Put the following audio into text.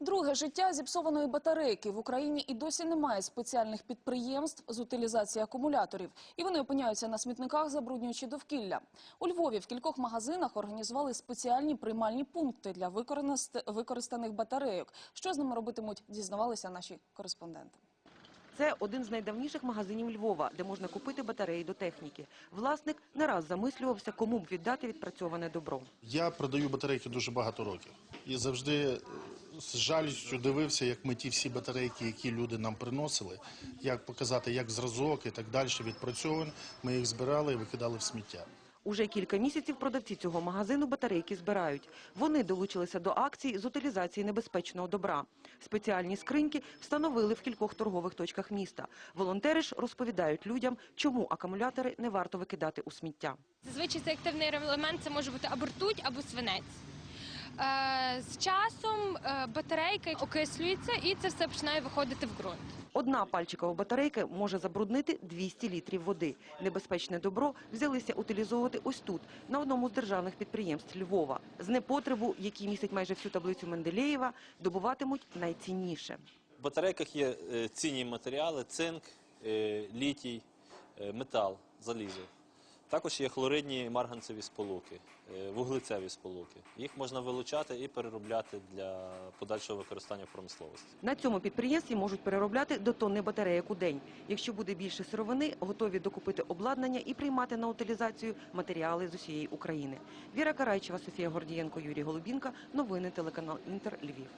Друге життя зіпсованої батарейки в Україні і досі немає спеціальних підприємств з утилізації акумуляторів, і вони опиняються на смітниках, забруднюючи довкілля. У Львові в кількох магазинах організували спеціальні приймальні пункти для використ- використаних батарейок. Що з ними робитимуть, дізнавалися наші кореспонденти. Це один з найдавніших магазинів Львова, де можна купити батареї до техніки. Власник не раз замислювався, кому б віддати відпрацьоване добро. Я продаю батарейки дуже багато років і завжди з жалістю дивився, як ми ті всі батарейки, які люди нам приносили, як показати, як зразок і так далі відпрацьовані. Ми їх збирали і викидали в сміття. Уже кілька місяців продавці цього магазину батарейки збирають. Вони долучилися до акції з утилізації небезпечного добра. Спеціальні скриньки встановили в кількох торгових точках міста. Волонтери ж розповідають людям, чому акумулятори не варто викидати у сміття. Зазвичай цей активний елемент це може бути або ртуть, або свинець. Е, з часом е, батарейка окислюється і це все починає виходити в ґрунт. Одна пальчикова батарейка може забруднити 200 літрів води. Небезпечне добро взялися утилізовувати ось тут, на одному з державних підприємств Львова. З непотребу, який містить майже всю таблицю Менделєєва, добуватимуть найцінніше. В батарейках є е, цінні матеріали, цинк, літій, метал, залізо. Також є хлоридні марганцеві сполуки, е, вуглецеві сполуки. Їх можна вилучати і переробляти для подальшого використання промисловості. На цьому підприємстві можуть переробляти до тонни батарейок у день. Якщо буде більше сировини, готові докупити обладнання і приймати на утилізацію матеріали з усієї України. Віра Карайчева, Софія Гордієнко, Юрій Голубінка. Новини телеканал Інтер Львів.